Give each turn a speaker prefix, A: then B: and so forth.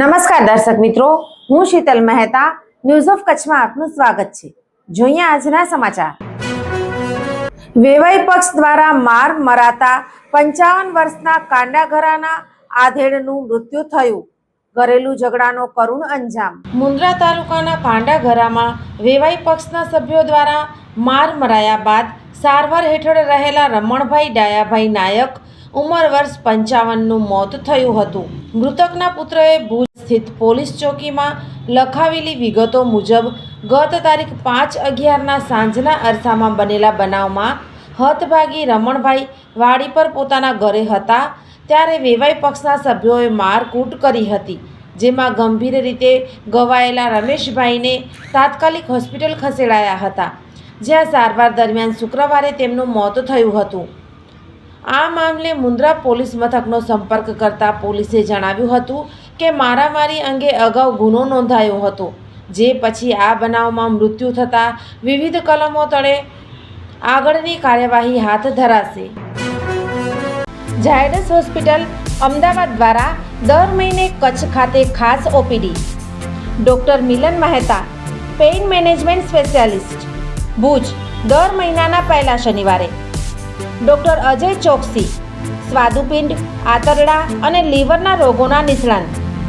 A: નમસ્કાર દર્શક મિત્રો, હું શીતલ મહેતા ન્યૂઝ ઓફ કચ્છમાં આપનું સ્વાગત છે. જોઈએ આજના સમાચાર. વેવાઈ પક્ષ દ્વારા માર મરાતા પંચાવન વર્ષના કાંડાઘરાના આધેડનું મૃત્યુ થયું. ઘરેલું ઝઘડાનો કરુણ અંજામ. મુન્દ્રા તાલુકાના કાંડાઘરામાં વેવાઈ પક્ષના સભ્યો દ્વારા માર મરાયા બાદ સારવાર હેઠળ રહેલા રમણભાઈ ડાયાભાઈ નાયક ઉંમર વર્ષ પંચાવનનું મોત થયું હતું. મૃતકના પુત્રએ ભુજ સ્થિત પોલીસ ચોકીમાં લખાવેલી વિગતો મુજબ, ગત તારીખ પાંચ અગિયારના સાંજના અરસામાં બનેલા બનાવમાં હતભાગી રમણભાઈ વાડી પર પોતાના ઘરે હતા. ત્યારે વેવાઈ પક્ષના સભ્યોએ મારકૂટ કરી હતી, જેમાં ગંભીર રીતે ગવાયેલા રમેશભાઈને તાત્કાલિક હોસ્પિટલ ખસેડાયા હતા, જ્યાં સારવાર દરમિયાન શુક્રવારે તેમનું મોત થયું હતું. આ મામલે મુન્દ્રા પોલીસ મથકનો સંપર્ક કરતા પોલીસે જણાવ્યું હતું કે મારામારી અંગે અગાઉ ગુનો નોંધાયો હતો, જે પછી આ બનાવમાં મૃત્યુ થતાં વિવિધ કલમો તળે આગળની કાર્યવાહી હાથ ધરાશે. ઝાયડસ હોસ્પિટલ અમદાવાદ દ્વારા દર મહિને કચ્છ ખાતે ખાસ OPD. Doctor Milan Mehta, pain management specialist, Bhuj, દર મહિનાના પહેલા શનિવારે. ડૉક્ટર અજય ચોકસી, સ્વાદુપિંડ, આંતરડા અને લીવરના રોગોના નિષ્ણાંત.